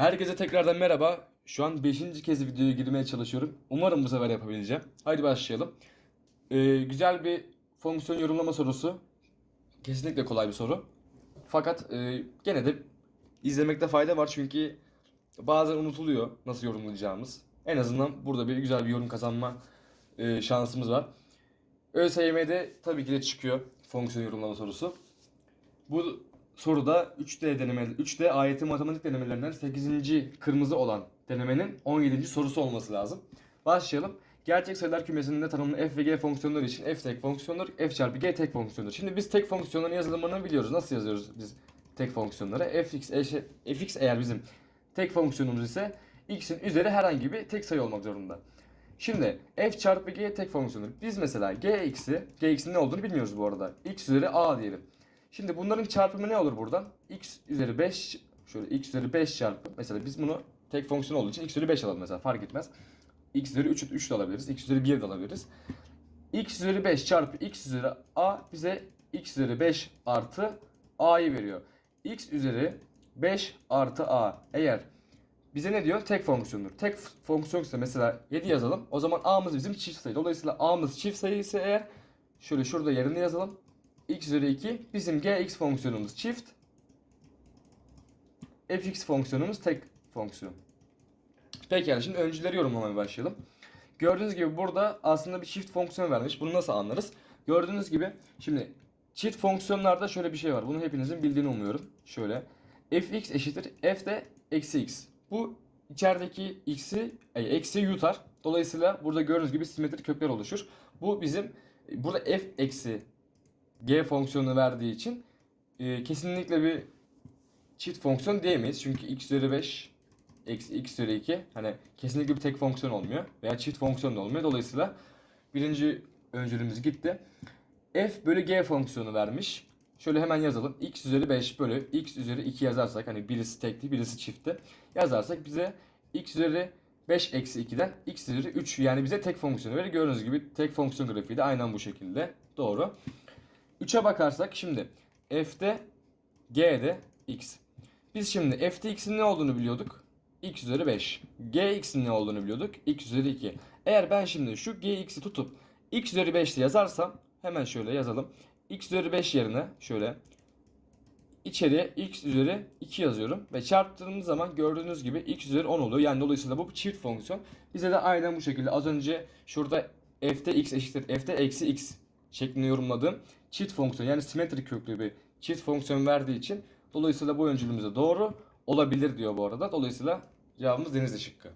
Herkese tekrardan merhaba. Şu an 5. kez videoya girmeye çalışıyorum. Umarım bu sefer yapabileceğim. Haydi başlayalım. Ee, güzel bir fonksiyon yorumlama sorusu. Kesinlikle kolay bir soru. Fakat e, gene de izlemekte fayda var çünkü bazen unutuluyor nasıl yorumlayacağımız. En azından burada bir güzel bir yorum kazanma e, şansımız var. ÖSYM'de tabii ki de çıkıyor fonksiyon yorumlama sorusu. Bu soruda 3D deneme 3D AYT matematik denemelerinden 8. kırmızı olan denemenin 17. sorusu olması lazım. Başlayalım. Gerçek sayılar kümesinde tanımlı f ve g fonksiyonları için f tek fonksiyondur, f çarpı g tek fonksiyondur. Şimdi biz tek fonksiyonların yazılımını biliyoruz. Nasıl yazıyoruz biz tek fonksiyonları? fx, eşe- fx eğer bizim tek fonksiyonumuz ise x'in üzeri herhangi bir tek sayı olmak zorunda. Şimdi f çarpı g tek fonksiyondur. Biz mesela gx'i, gx'in ne olduğunu bilmiyoruz bu arada. x üzeri a diyelim. Şimdi bunların çarpımı ne olur buradan? x üzeri 5 şöyle x üzeri 5 çarpı mesela biz bunu tek fonksiyon olduğu için x üzeri 5 alalım mesela fark etmez. x üzeri 3, 3 de alabiliriz. x üzeri 1 de alabiliriz. x üzeri 5 çarpı x üzeri a bize x üzeri 5 artı a'yı veriyor. x üzeri 5 artı a eğer bize ne diyor? Tek fonksiyondur. Tek fonksiyon ise mesela 7 yazalım. O zaman a'mız bizim çift sayı. Dolayısıyla a'mız çift sayı ise eğer şöyle şurada yerine yazalım. X üzeri 2 bizim gx fonksiyonumuz çift. fx fonksiyonumuz tek fonksiyon. Peki yani şimdi öncüleri yorumlamaya başlayalım. Gördüğünüz gibi burada aslında bir çift fonksiyon vermiş. Bunu nasıl anlarız? Gördüğünüz gibi şimdi çift fonksiyonlarda şöyle bir şey var. Bunu hepinizin bildiğini umuyorum. Şöyle fx eşittir f de eksi x. Bu içerideki x'i e, eksi yutar. Dolayısıyla burada gördüğünüz gibi simetrik kökler oluşur. Bu bizim burada f eksi g fonksiyonunu verdiği için e, kesinlikle bir çift fonksiyon diyemeyiz. Çünkü x üzeri 5 eksi x üzeri 2 hani kesinlikle bir tek fonksiyon olmuyor veya çift fonksiyon da olmuyor. Dolayısıyla birinci öncülümüz gitti. f bölü g fonksiyonu vermiş. Şöyle hemen yazalım. x üzeri 5 bölü x üzeri 2 yazarsak hani birisi tekti birisi çiftti. Yazarsak bize x üzeri 5 eksi 2'den x üzeri 3 yani bize tek fonksiyonu verir. Gördüğünüz gibi tek fonksiyon grafiği de aynen bu şekilde. Doğru. 3'e bakarsak şimdi f'de g'de x. Biz şimdi f'de x'in ne olduğunu biliyorduk. x üzeri 5. gx'in ne olduğunu biliyorduk. x üzeri 2. Eğer ben şimdi şu gx'i tutup x üzeri 5 diye yazarsam hemen şöyle yazalım. x üzeri 5 yerine şöyle içeriye x üzeri 2 yazıyorum ve çarptığımız zaman gördüğünüz gibi x üzeri 10 oluyor. Yani dolayısıyla bu bir çift fonksiyon. Bize de aynen bu şekilde az önce şurada f'de x eşittir f'de eksi x şeklinde yorumladığım çift fonksiyon yani simetrik köklü bir çift fonksiyon verdiği için dolayısıyla bu öncülümüz de doğru olabilir diyor bu arada. Dolayısıyla cevabımız Denizli şıkkı.